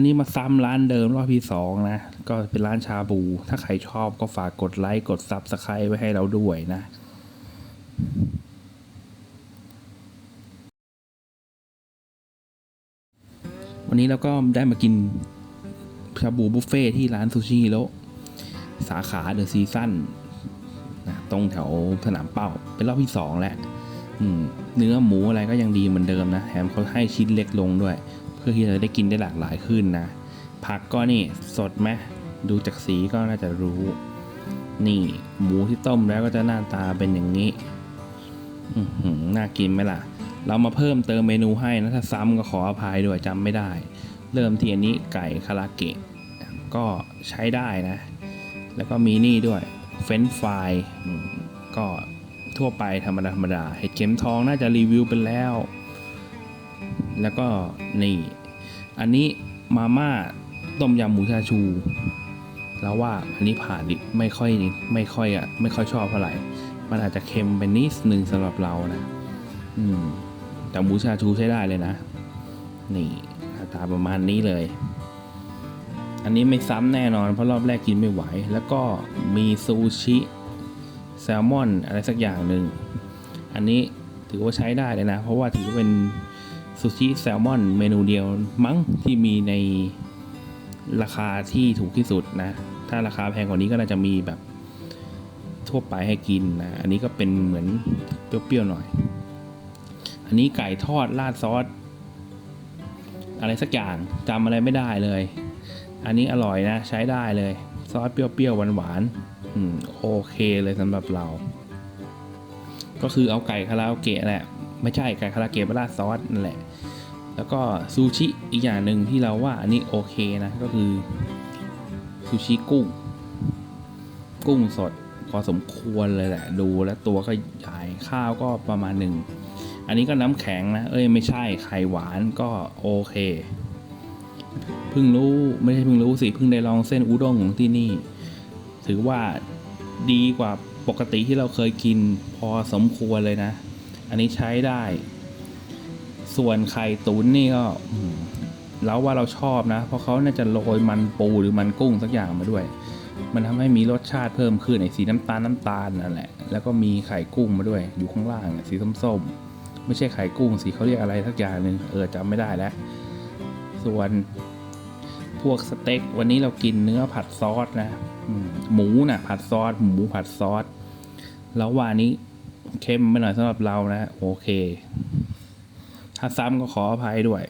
วันนี้มาซ้ำร้านเดิมรอบที่สองนะ ก็เป็นร้านชาบู ถ้าใครชอบก็ฝากกดไลค์ กดซับสไครต์ไว้ให้เราด้วยนะวันนี้เราก็ได้มากินชาบูบุฟเฟ่ที่ร้านซูชิโร่สาขาเดอะซีซั่นนะตรงแถวสนามเป้า เป็นรอบที่สองแล้วเนื้อหมูอะไรก็ยังดีเหมือนเดิมนะ แถมเขาให้ชิ้นเล็กลงด้วย พื่อที่จะได้กินได้หลากหลายขึ้นนะ ผักก็นี่สดไหมดูจากสีก็น่าจะรู้ นี่หมูที่ต้มแล้วก็จะหน้าตาเป็นอย่างนี้อือหือน่ากินไหมล่ะ เรามาเพิ่มเติมเมนูให้นะถ้าซ้ำก็ขออภัยด้วยจำไม่ได้ เริ่มที่อันนี้ไก่คาราเกะก็ใช้ได้นะ แล้วก็มีนี่ด้วยเฟรนฟรายก็ทั่วไปธรรมดาธรรมดาเห็ดเข็มทองน่าจะรีวิวไปแล้ว แล้วก็นี่ อันนี้มาม่าต้มยำหมูชาชู แล้วว่าอันนี้ผ่านดิไม่ค่อยไม่ค่อยอะไม่ค่อยชอบเท่าไหร่ มันอาจจะเค็มไปนิดนึงสำหรับเรานะ อืม แต่หมูชาชูใช้ได้เลยนะ นี่หน้าตาประมาณนี้เลย อันนี้ไม่ซ้ำแน่นอนเพราะรอบแรกกินไม่ไหว แล้วก็มีซูชิแซลมอนอะไรสักอย่างหนึ่ง อันนี้ถือว่าใช้ได้เลยนะ เพราะว่าถือว่าเป็น ซูชิแซลมอนเมนูเดียวมั้งที่มีในราคาที่ถูกที่สุดนะ ถ้าราคาแพงกว่านี้ก็น่าจะมีแบบทั่วไปให้กินนะ อันนี้ก็เป็นเหมือนเปรี้ยวๆหน่อย อันนี้ไก่ทอดราดซอสอะไรสักอย่างจำอะไรไม่ได้เลย อันนี้อร่อยนะ ใช้ได้เลย ซอสเปรี้ยวๆหวานๆโอเคเลยสำหรับเรา ก็คือเอาไก่คาราโอเกะแหละ ไม่ใช่ไก่คาราเกะมาราดซอสนั่นแหละ แล้วก็ซูชิอีกอย่างหนึ่งที่เราว่าอันนี้โอเคนะก็คือซูชิกุ้ง กุ้งสดพอสมควรเลยแหละ ดูแล้วตัวก็ใหญ่ข้าวก็ประมาณหนึ่งอันนี้ก็น้ำแข็งนะ เอ้ยไม่ใช่ไข่หวานก็โอเค เพิ่งรู้ไม่ใช่เพิ่งรู้สิเพิ่งได้ลองเส้นอุด้งของที่นี่ ถือว่าดีกว่าปกติที่เราเคยกินพอสมควรเลยนะ อันนี้ใช้ได้ ส่วนไข่ตุ๋นนี่ก็อืมเราว่าเราชอบนะ เพราะเขาน่าจะโรยมันปูหรือมันกุ้งสักอย่างมาด้วย มันทำให้มีรสชาติเพิ่มขึ้นไอ้สีน้ำตาลน้ำตาลนั่นแหละ แล้วก็มีไข่กุ้งมาด้วย อยู่ข้างล่างสีส้มๆไม่ใช่ไข่กุ้งสีเขาเรียกอะไรสักอย่างหนึ่งเออจำไม่ได้แล้ว ส่วนพวกสเต็กวันนี้เรากินเนื้อผัดซอสนะหมูนะ่ะ ผัดซอสหมูผัดซอสแล้วว่านี้ เค็มไปหน่อยสำหรับเรานะโอเค ถ้าซ้ำก็ขออภัยด้วย